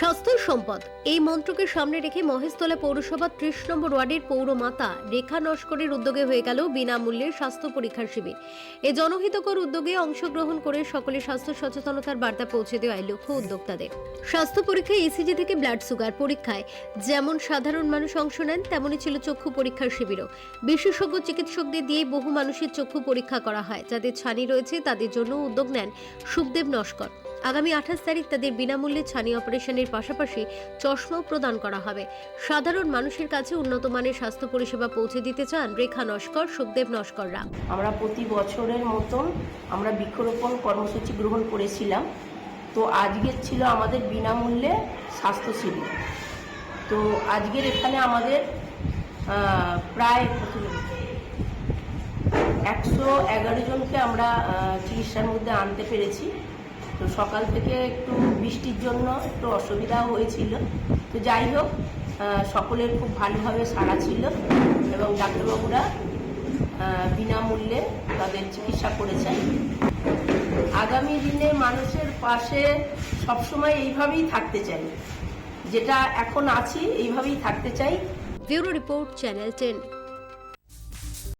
স্বাস্থ্য সম্পদ। এই মন্ত্রকে সামনে রেখে মহেশতলা পৌরসভা ত্রিশ নম্বর ওয়ার্ডের পৌরমাতা রেখা নস্করের উদ্যোগে হয়ে গেল বিনামূল্যে স্বাস্থ্য পরীক্ষার শিবির। এ জনহিতকর উদ্যোগে অংশগ্রহণ করে সকলে স্বাস্থ্য সচেতনতার বার্তা পৌঁছে দেওয়ায় লক্ষ্য উদ্যোক্তাদের। স্বাস্থ্য পরীক্ষায় ইসিজি থেকে ব্লাড সুগার পরীক্ষায় যেমন সাধারণ মানুষ অংশ নেন, তেমনই ছিল চক্ষু পরীক্ষার শিবিরও। বিশেষজ্ঞ চিকিৎসকদের দিয়ে বহু মানুষের চক্ষু পরীক্ষা করা হয়, যাদের ছানি রয়েছে তাদের জন্য উদ্যোগ নেন সুখদেব নস্কর। আগামী আঠাশ তারিখ তাদের বিনামূল্যে ছানি অপারেশনের পাশাপাশি চশমাও প্রদান করা হবে। সাধারণ মানুষের কাছে উন্নত মানের স্বাস্থ্য পরিষেবা পৌঁছে দিতে চান রেখা নস্কর, সুখদেব নস্কররা। আমরা প্রতি বছরের মতন আমরা বৃক্ষরোপণ কর্মসূচি গ্রহণ করেছিলাম। তো আজকের ছিল আমাদের বিনামূল্যে স্বাস্থ্য শিবির। তো আজকের এখানে আমাদের প্রায় একশো এগারো জনকে আমরা চিকিৎসার মধ্যে আনতে পেরেছি। তো সকাল থেকে একটু বৃষ্টির জন্য একটু অসুবিধা হয়েছিল। তো যাই হোক সকলের খুব ভালোভাবে সাড়া ছিল এবং ডাক্তারবাবুরা বিনামূল্যে তাদের চিকিৎসা করেছেন। আগামী দিনে মানুষের পাশে সবসময় এইভাবেই থাকতে চাই। যেটা এখন আছি, এইভাবেই থাকতে চাই। Bureau report channel ten.